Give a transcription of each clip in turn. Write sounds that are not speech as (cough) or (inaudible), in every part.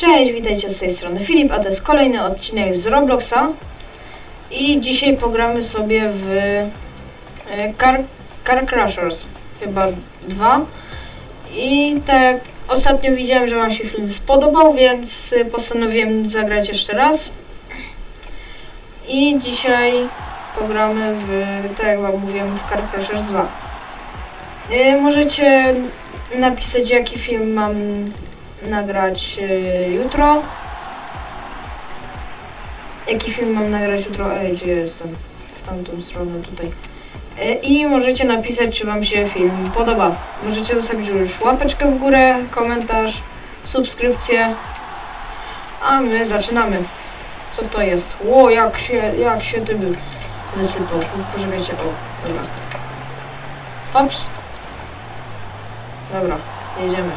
Cześć, witajcie z tej strony Filip, a to jest kolejny odcinek z Robloxa. I dzisiaj pogramy sobie w e, Car, Car Crushers, chyba dwa. I tak ostatnio widziałem, że wam się film spodobał, więc postanowiłem zagrać jeszcze raz. I dzisiaj pogramy w, tak jak wam mówiłem, w Car Crushers 2 E, Możecie napisać jaki film mam nagrać e, jutro. Jaki film mam nagrać jutro? Ej, gdzie jestem? W tamtą stronę tutaj. E, I możecie napisać, czy wam się film podoba. Możecie zostawić już łapeczkę w górę, komentarz, subskrypcję. A my zaczynamy. Co to jest? Ło, jak się, jak się ty wy- wysypał. Poczekajcie, o, dobra. Ops. Dobra, jedziemy.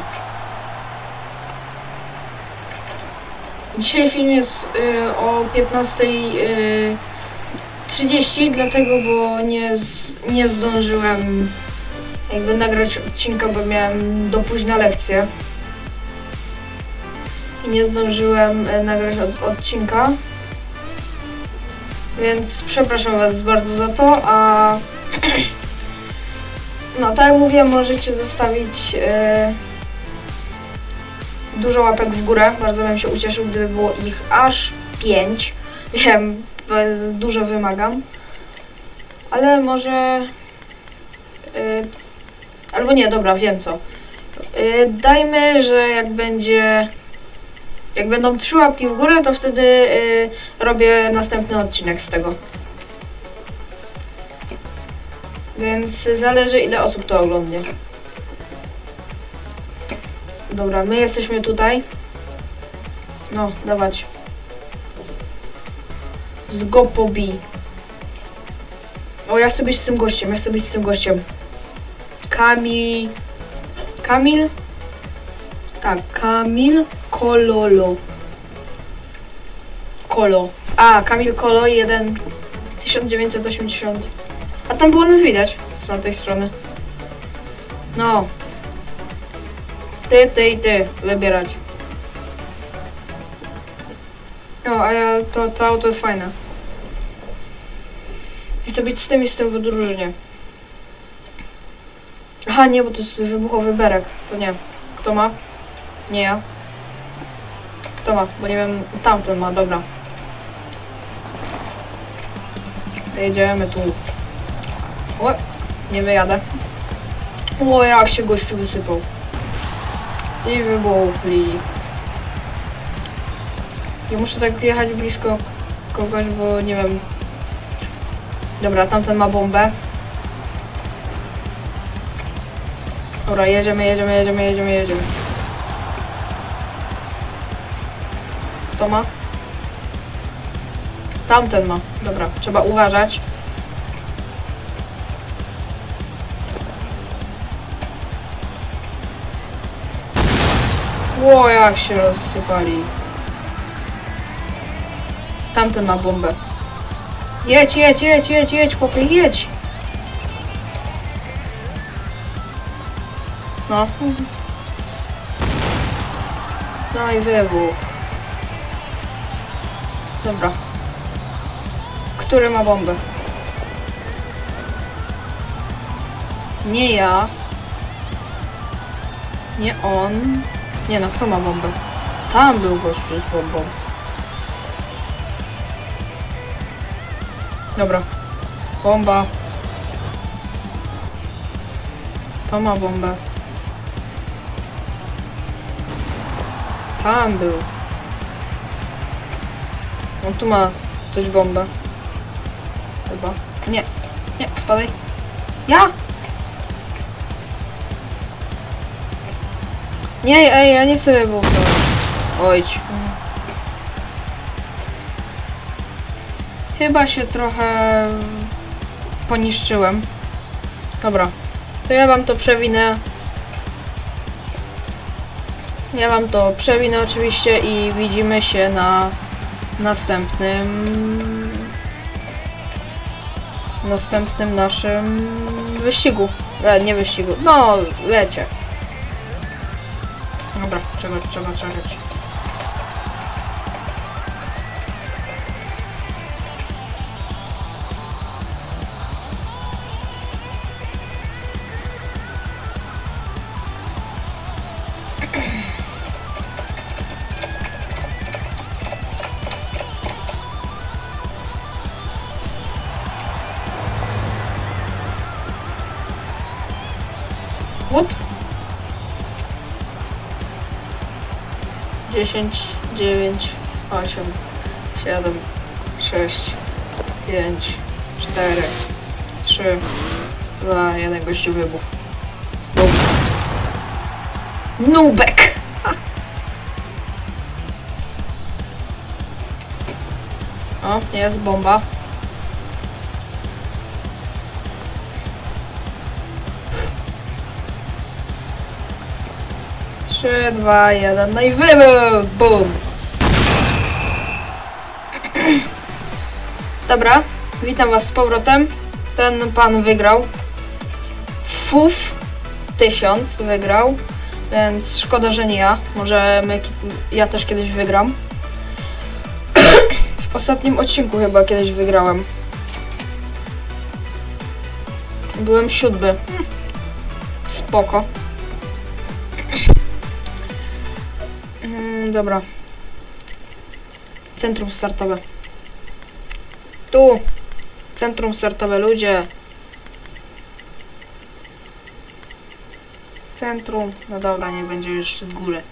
Dzisiaj film jest y, o 15.30, dlatego, bo nie, z, nie zdążyłem jakby nagrać odcinka, bo miałem do późna lekcję. I nie zdążyłem y, nagrać od, odcinka. Więc przepraszam Was bardzo za to, a (clears throat) no tak jak mówiłem, możecie zostawić y, dużo łapek w górę. Bardzo bym się ucieszył, gdyby było ich aż 5. (laughs) Wiem, dużo wymagam. Ale może. y, albo nie, dobra, wiem co. Y, dajmy, że jak będzie. Jak będą trzy łapki w górę, to wtedy y, robię następny odcinek z tego. Więc zależy ile osób to oglądnie. Dobra, my jesteśmy tutaj. No, dawać. Z Gopobi. O, ja chcę być z tym gościem, ja chcę być z tym gościem. Kamil... Kamil? Tak, Kamil Kololo. Kolo. A, Kamil Kolo, 1 1980. A tam było nas widać z tamtej strony. No, ty, ty i ty wybierać. No, a ja, to, to auto jest fajne. Chcę być z tym i z tym w drużynie. Aha, nie, bo to jest wybuchowy berek. To nie. Kto ma? Nie ja. Kto ma? Bo nie wiem, tamten ma, dobra. Jedziemy tu. O, nie wyjadę. O, jak się gościu wysypał. I wybuchli. Nie muszę tak jechać blisko kogoś, bo nie wiem. Dobra, tamten ma bombę. Dobra, jedziemy, jedziemy, jedziemy, jedziemy, jedziemy. Kto ma? Tamten ma. Dobra, trzeba uważać. Ło, jak się rozsypali. Tamten ma bombę. Jedź, jedź, jedź, jedź, jedź, chłopie, jedź. No. No i wybuch. Dobra. Który ma bombę? Nie ja. Nie on. Nie no, kto ma bombę? Tam był gościu z bombą. Dobra. Bomba. To ma bombę. Tam był. On tu ma coś bombę. Chyba. Nie. Nie, spadaj. Ja! Nie, ej, ja nie chcę wybuchnąć. Ojdź. Chyba się trochę poniszczyłem. Dobra. To ja wam to przewinę. Ja wam to przewinę oczywiście i widzimy się na następnym następnym naszym wyścigu. E, nie wyścigu. No, wiecie. Dobra, trzeba, trzeba czekać. 10, 9, 8, 7, 6, 5, 4, 3, 2, 1, gościu wybuch. Nubek! (laughs) O, jest bomba. Trzy, dwa, jeden, no i wybuch! Bum! Dobra, witam was z powrotem. Ten pan wygrał. FUF 1000 wygrał, więc szkoda, że nie ja. Może my, ja też kiedyś wygram. W ostatnim odcinku chyba kiedyś wygrałem. Byłem siódmy. Spoko. Dobra. Centrum startowe. Tu. Centrum startowe, ludzie. Centrum. No dobra, nie będzie już szczyt góry.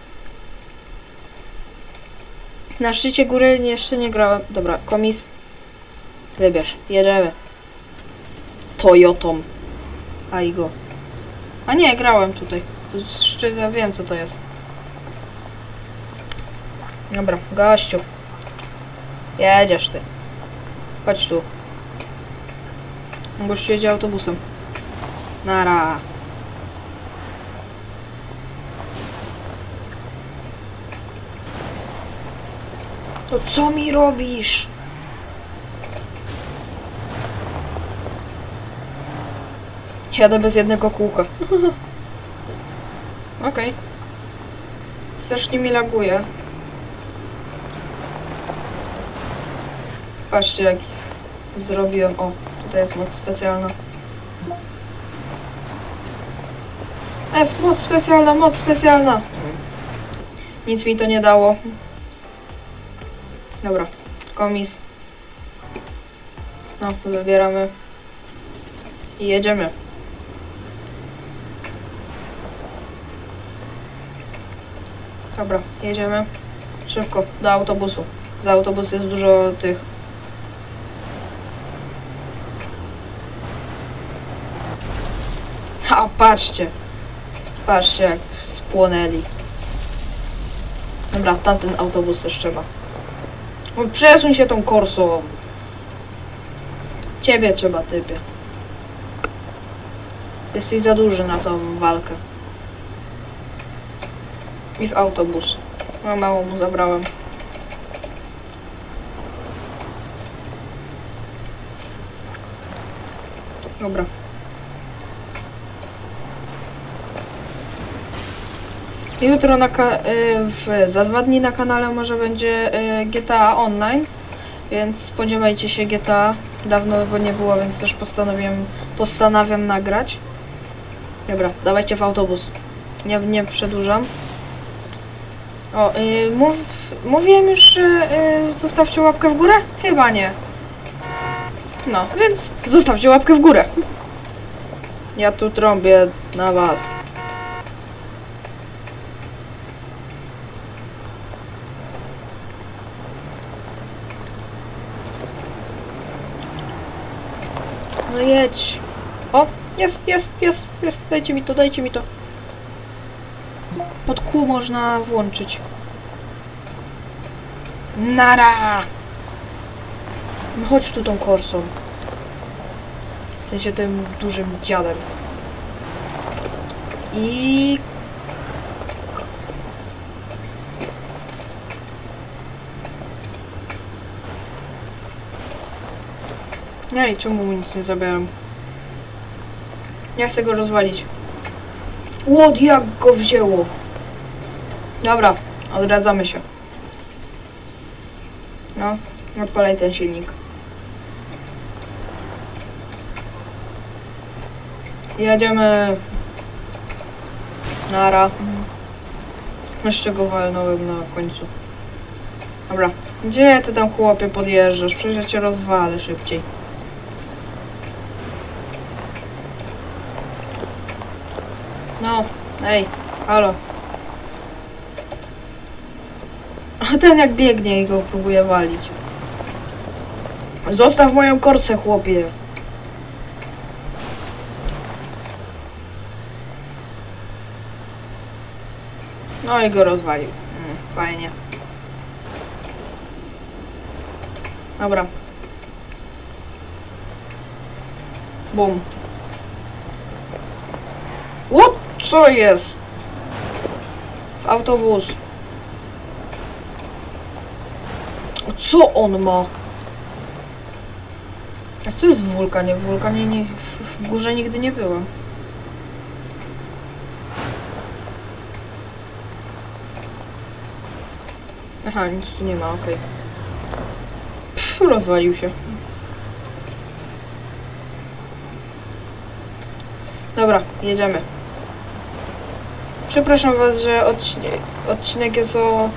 Na szczycie góry jeszcze nie grałem. Dobra, komis. Wybierz. Jedziemy. Toyotą. Aigo. A nie, grałem tutaj. Szczyt, ja wiem co to jest. Dobra, gościu. Jedziesz ty. Chodź tu. Gościu jedzie autobusem. Nara. To co mi robisz? Jadę bez jednego kółka. (laughs) Okej. Strasznie mi laguje. Patrzcie jak zrobiłem. O, tutaj jest moc specjalna. F, moc specjalna, moc specjalna. Nic mi to nie dało. Dobra, komis. No, wybieramy. I jedziemy. Dobra, jedziemy. Szybko, do autobusu. Za autobus jest dużo tych. A, patrzcie. Patrzcie, jak spłonęli. Dobra, tamten autobus też trzeba. Przesuń się tą korsą. Ciebie trzeba, typie. Jesteś za duży na tą walkę. I w autobus. No mało mu zabrałem. Dobra. Jutro na y, w, za dwa dni na kanale może będzie y, GTA Online, więc spodziewajcie się GTA. Dawno go nie było, więc też postanowiłem, postanawiam nagrać. Dobra, dawajcie w autobus. Nie, nie przedłużam. O, y, mów, mówiłem już, że y, zostawcie łapkę w górę? Chyba nie. No, więc zostawcie łapkę w górę. Ja tu trąbię na was. Jedź. O, jest, jest, jest, jest. Dajcie mi to, dajcie mi to. Pod kół można włączyć. Nara! No chodź tu tą korsą. W sensie tym dużym dziadem. I... Nie, i czemu mu nic nie zabieram? Ja chcę go rozwalić. Łod, jak go wzięło. Dobra, odradzamy się. No, odpalaj ten silnik. Jedziemy. Nara. Jeszcze go walnąłem na końcu. Dobra. Gdzie ty tam chłopie podjeżdżasz? Przecież ja cię rozwalę szybciej. Halo. Ten jak biegnie i go próbuje walić. Zostaw moją korsę, chłopie. No i go rozwalił. Mm, fajnie. Dobra. Bum. What? Co jest? Autobus. Co on ma? A co jest w wulkanie? W wulkanie nie, w, w górze nigdy nie byłem. Aha, nic tu nie ma, okej. Pff, Rozwalił się. Dobra, jedziemy. Przepraszam Was, że odcinek, jest o,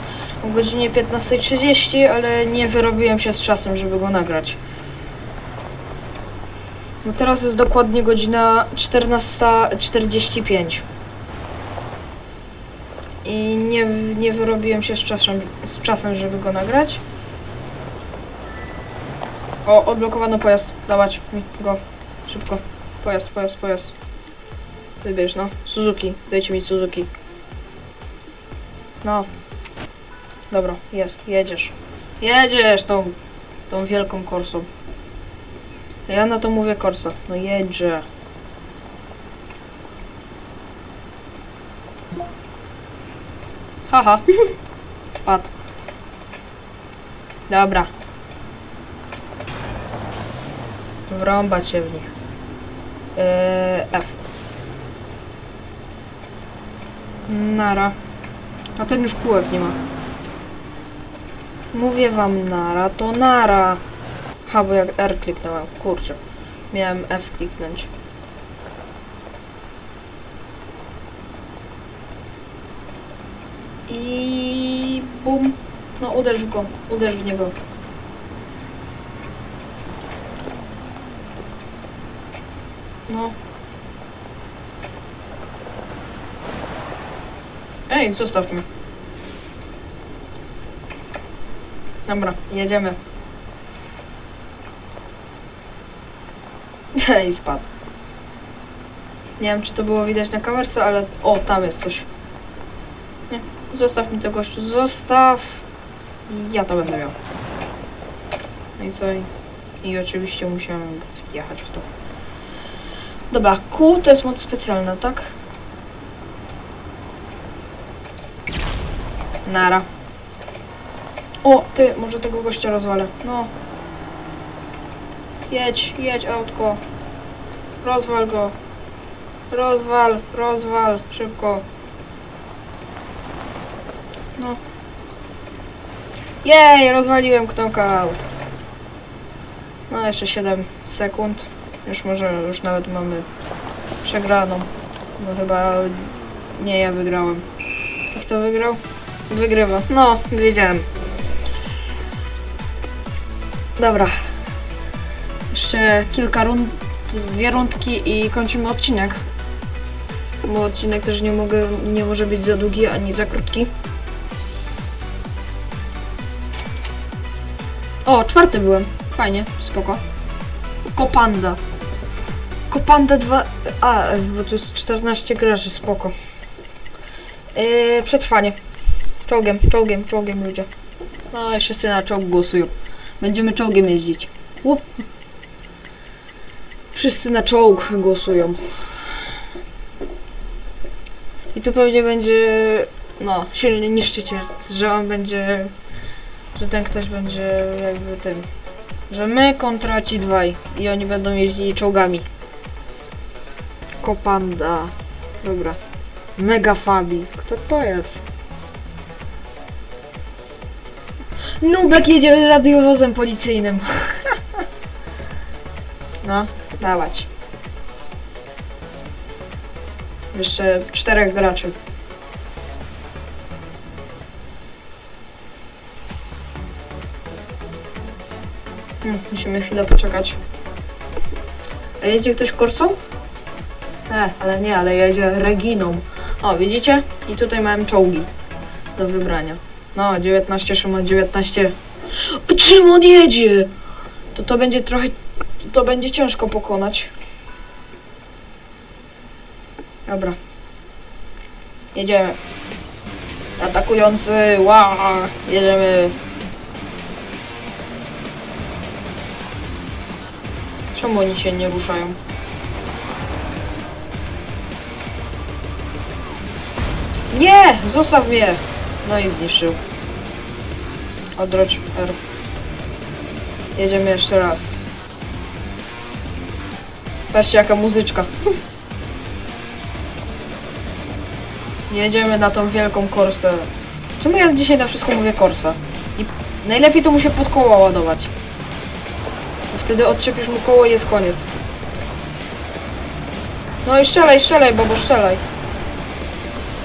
godzinie 15.30, ale nie wyrobiłem się z czasem, żeby go nagrać. No teraz jest dokładnie godzina 14.45. I nie, nie wyrobiłem się z czasem, z czasem, żeby go nagrać. O, odblokowano pojazd. Dawać mi go. Szybko. Pojazd, pojazd, pojazd. Wybierz, no. Suzuki. Dajcie mi Suzuki. No. Dobra, jest. Jedziesz. Jedziesz tą, tą wielką korsą. Ja na to mówię korsa. No jedzie. Haha. (laughs) Spadł. Dobra. Wrąbać się w nich. Eee, F. Nara. A ten już kółek nie ma. Mówię wam nara, to nara. Ha, bo jak R kliknąłem. Kurczę. Miałem F kliknąć. I bum. No uderz w go. Uderz w niego. No. Ej, zostaw mnie. Dobra, jedziemy. (laughs) Ej, spadł. Nie wiem, czy to było widać na kamerce, ale... O, tam jest coś. Nie, zostaw mi to gościu, zostaw. Ja to będę miał. No i co? I, i oczywiście musiałem wjechać w to. Dobra, Q to jest moc specjalna, tak? Nara. O, ty, może tego gościa rozwalę. No. Jedź, jedź autko. Rozwal go. Rozwal, rozwal, szybko. No. Jej, rozwaliłem knockout. No, jeszcze 7 sekund. Już może, już nawet mamy przegraną. No chyba nie ja wygrałem. Kto wygrał? Wygrywa. No, wiedziałem. Dobra. Jeszcze kilka rund, dwie rundki i kończymy odcinek. Bo odcinek też nie, mogę, nie może być za długi ani za krótki. O, czwarty byłem. Fajnie, spoko. Kopanda. Kopanda 2. A, bo to jest 14 graczy, spoko. Yy, przetrwanie. Czołgiem, czołgiem, czołgiem ludzie. No, jeszcze wszyscy na czołg głosują. Będziemy czołgiem jeździć. U. Wszyscy na czołg głosują. I tu pewnie będzie, no, silny niszczyciel, że on będzie, że ten ktoś będzie jakby tym, że my kontra ci dwaj i oni będą jeździli czołgami. Kopanda. Dobra. Mega Fabi. Kto to jest? Nubek jedzie radiowozem policyjnym. (laughs) no, dawać. Jeszcze czterech graczy. Hmm, musimy chwilę poczekać. A jedzie ktoś korsą? E, ale nie, ale jedzie Reginą. O, widzicie? I tutaj mamy czołgi do wybrania. No, 19, Szymon, 19. Czym on jedzie? To to będzie trochę... To będzie ciężko pokonać. Dobra. Jedziemy. Atakujący, ła! Jedziemy. Czemu oni się nie ruszają? Nie! Zostaw mnie! No i zniszczył. Odrodź R. Jedziemy jeszcze raz. Patrzcie jaka muzyczka. (laughs) Jedziemy na tą wielką korsę. Czemu ja dzisiaj na wszystko mówię korsa? I najlepiej to mu się pod koło ładować. Bo wtedy odczepisz mu koło i jest koniec. No i strzelaj, strzelaj, babo, strzelaj.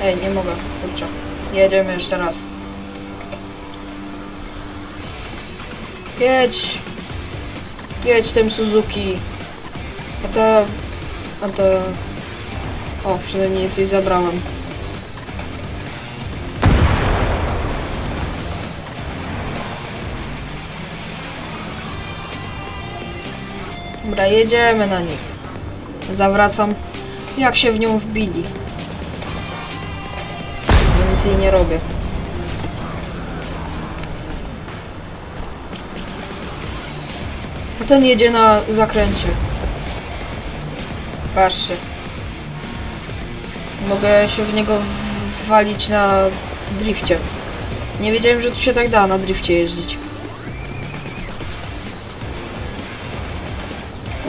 Ej, nie mogę, kurczę. Jedziemy jeszcze raz. Jedź. Jedź tym Suzuki. A to... A to... O, przynajmniej coś zabrałem. Dobra, jedziemy na nich. Zawracam. Jak się w nią wbili. Jej nie robię. A ten jedzie na zakręcie. Patrzcie. Mogę się w niego walić na drifcie. Nie wiedziałem, że tu się tak da na drifcie jeździć.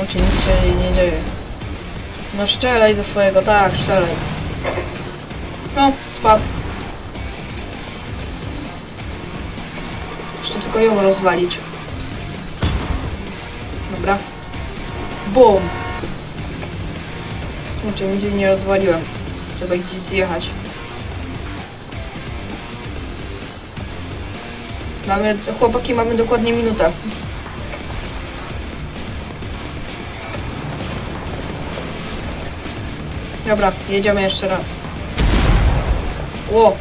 O, czy nic się nie dzieje. No strzelaj do swojego, tak, strzelaj. No, spadł. Tylko ją rozwalić. Dobra. Bum! Znaczy nic jej nie rozwaliłem. Trzeba gdzieś zjechać. Mamy, chłopaki, mamy dokładnie minutę. Dobra, jedziemy jeszcze raz. Ło.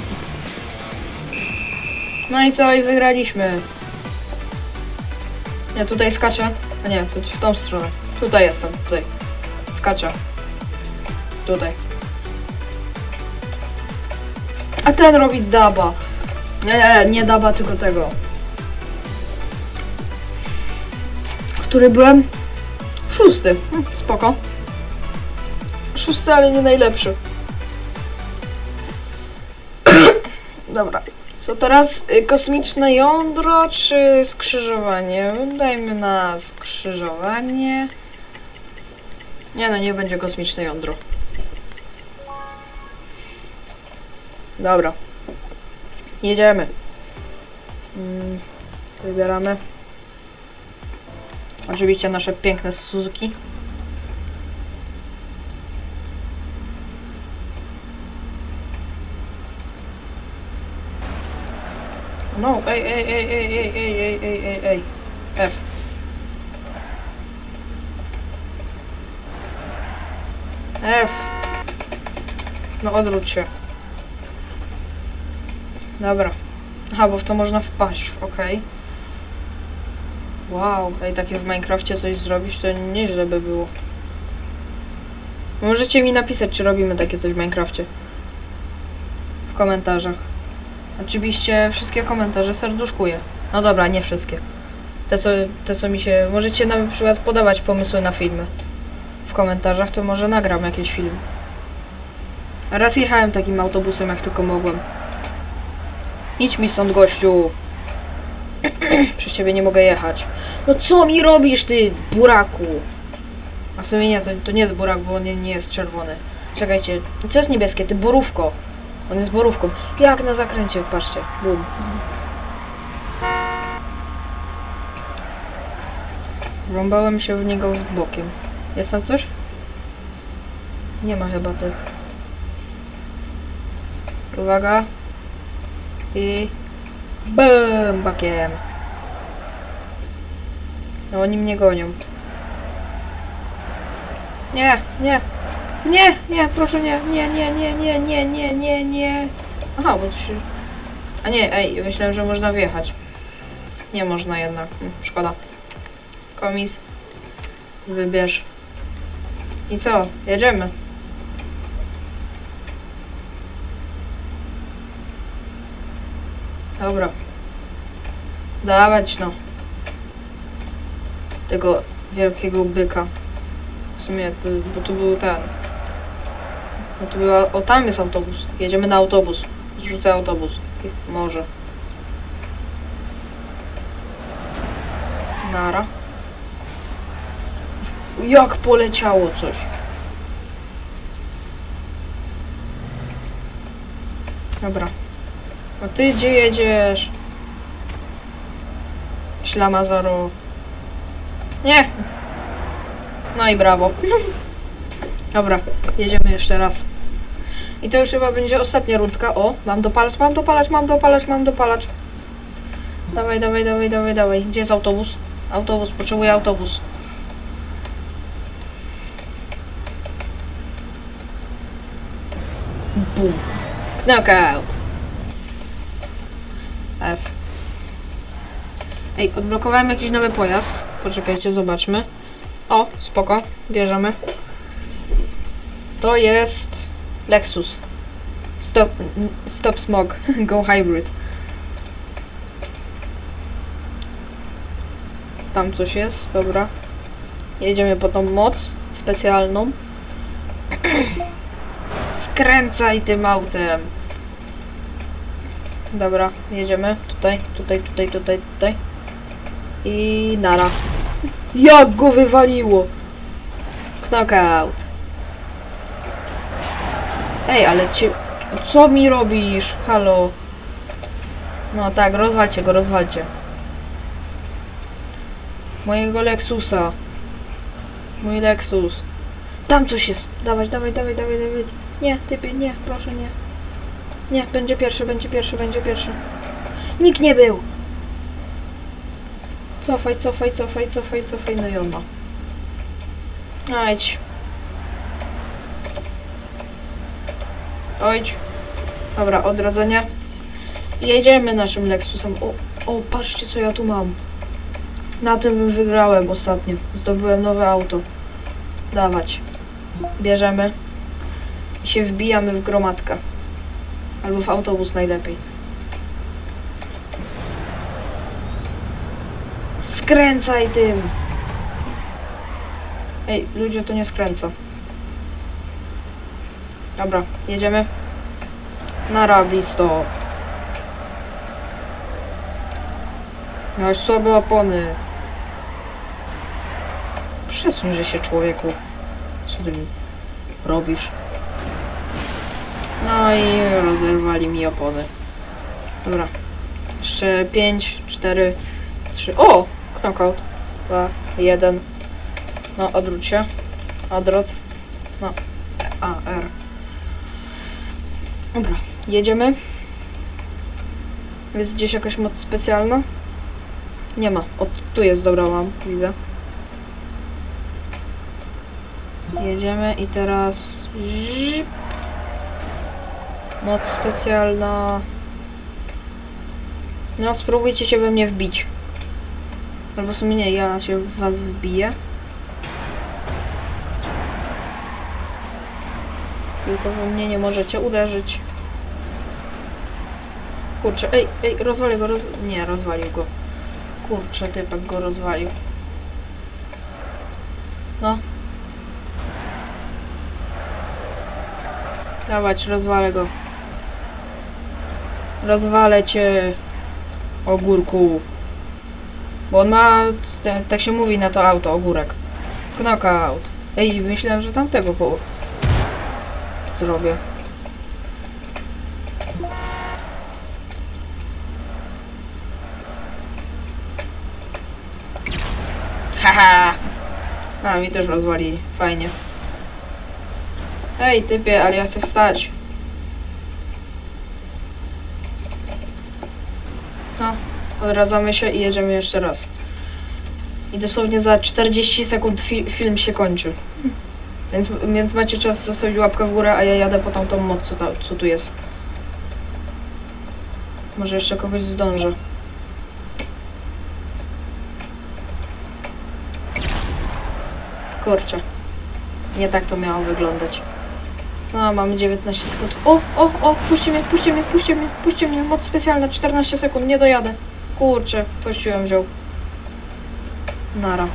No i co? I wygraliśmy. Ja tutaj skaczę. A nie, to w tą stronę. Tutaj jestem, tutaj. Skaczę. Tutaj. A ten robi daba. Nie, nie, nie daba, tylko tego. Który byłem? Szósty. Hm, spoko. Szósty, ale nie najlepszy. (coughs) Dobra. Co teraz? Y, Kosmiczne jądro czy skrzyżowanie? Dajmy na skrzyżowanie. Nie no, nie będzie kosmiczne jądro. Dobra. Jedziemy. Mm, wybieramy. Oczywiście nasze piękne Suzuki. No, ej, ej, ej, ej, ej, ej, ej, ej, ej, ej. F. F. No odwróć się. Dobra. Aha, bo w to można wpaść, okej. Wow, ej, takie w Minecrafcie coś zrobić, to nieźle by było. Możecie mi napisać, czy robimy takie coś w Minecrafcie. W komentarzach. Oczywiście wszystkie komentarze serduszkuję. No dobra, nie wszystkie. Te co, te co mi się... Możecie na przykład podawać pomysły na filmy. W komentarzach to może nagram jakiś film. Raz jechałem takim autobusem jak tylko mogłem. Idź mi stąd gościu. (clears throat) Przez ciebie nie mogę jechać. No co mi robisz ty, buraku? A w sumie nie, to, to nie jest burak, bo on nie, nie jest czerwony. Czekajcie, co jest niebieskie? Ty borówko. On jest borówką. Jak na zakręcie, patrzcie. Bum. Rąbałem się w niego bokiem. Jest tam coś? Nie ma chyba tych. Uwaga. I... BUM! Bakiem. No oni mnie gonią. Nie, nie, nie, nie, proszę nie, nie, nie, nie, nie, nie, nie, nie, nie. Aha, bo to się... A nie, ej, myślałem, że można wjechać. Nie można jednak. Hm, Szkoda. Komis. Wybierz. I co? Jedziemy. Dobra. Dawać no. Tego wielkiego byka. W sumie, to, bo tu był ten. Bo tu była, o tam jest autobus. Jedziemy na autobus. Zrzucę autobus. Może. Nara. Jak poleciało coś. Dobra. A ty gdzie jedziesz? Ślamazaro. Nie. No i brawo. Dobra, jedziemy jeszcze raz. I to już chyba będzie ostatnia rundka. O, mam dopalacz, mam dopalacz, mam dopalacz, mam dopalacz. Dawaj, dawaj, dawaj, dawaj, dawaj. Gdzie jest autobus? Autobus, potrzebuję autobus. Bum. Knockout. F. Ej, odblokowałem jakiś nowy pojazd. Poczekajcie, zobaczmy. O, spoko, bierzemy. To jest Lexus. Stop, stop smog. (laughs) Go hybrid. Tam coś jest, dobra. Jedziemy po tą moc specjalną. (clears throat) Skręcaj tym autem. Dobra, jedziemy. Tutaj, tutaj, tutaj, tutaj, tutaj. I nara. Jak go wywaliło! Knockout. Ej, ale cię... Co mi robisz? Halo? No tak, rozwalcie go, rozwalcie. Mojego Lexusa. Mój Lexus. Tam coś jest. Dawać, dawaj, dawaj, dawaj, dawaj. Nie, typie, nie, proszę, nie. Nie, będzie pierwszy, będzie pierwszy, będzie pierwszy. Nikt nie był. Cofaj, cofaj, cofaj, cofaj, cofaj, no i on ma. Ajdź. Ojdź. Dobra, odrodzenie. Jedziemy naszym Lexusem. O, o, patrzcie co ja tu mam. Na tym wygrałem ostatnio. Zdobyłem nowe auto. Dawać. Bierzemy. I się wbijamy w gromadkę. Albo w autobus najlepiej. Skręcaj tym! Ej, ludzie to nie skręca. Dobra, jedziemy. Na rablisto. Miałeś słabe opony. Przesuń się człowieku. Co ty mi robisz? No i rozerwali mi opony. Dobra. Jeszcze 5, 4, 3. O! Knockout. 2, 1. No, odwróć się. Odwróć. No. A, R. Dobra, jedziemy. Jest gdzieś jakaś moc specjalna? Nie ma. O, tu jest, dobra, mam, widzę. Jedziemy i teraz... Moc specjalna... No, spróbujcie się we mnie wbić. Albo w sumie nie, ja się w was wbiję. Tylko we mnie nie możecie uderzyć. Kurczę, ej, ej, rozwalił go, roz... Nie, rozwalił go. Kurczę, typek go rozwalił. No. Dawać, rozwalę go. Rozwalę cię, ogórku. Bo on ma, tak się mówi na to auto, ogórek. Knockout. Ej, myślałem, że tamtego po... zrobię. Haha! A, mi też rozwalili. Fajnie. Ej, typie, ale ja chcę wstać. No, odradzamy się i jedziemy jeszcze raz. I dosłownie za 40 sekund fi film się kończy. Więc, więc macie czas zostawić łapkę w górę, a ja jadę po tamtą moc, co, ta, co tu jest. Może jeszcze kogoś zdążę. Kurczę. Nie tak to miało wyglądać. No, mamy 19 sekund. O, o, o, puśćcie mnie, puśćcie mnie, puśćcie mnie, puśćcie mnie. Moc specjalna, 14 sekund, nie dojadę. Kurczę, kościółem wziął. Nara.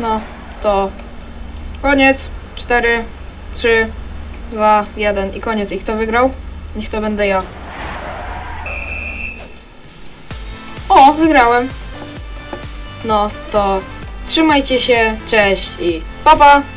No, to koniec. 4, 3, 2, 1 i koniec. I kto wygrał? Niech to będę ja. O, wygrałem. No, to trzymajcie się, cześć i pa pa!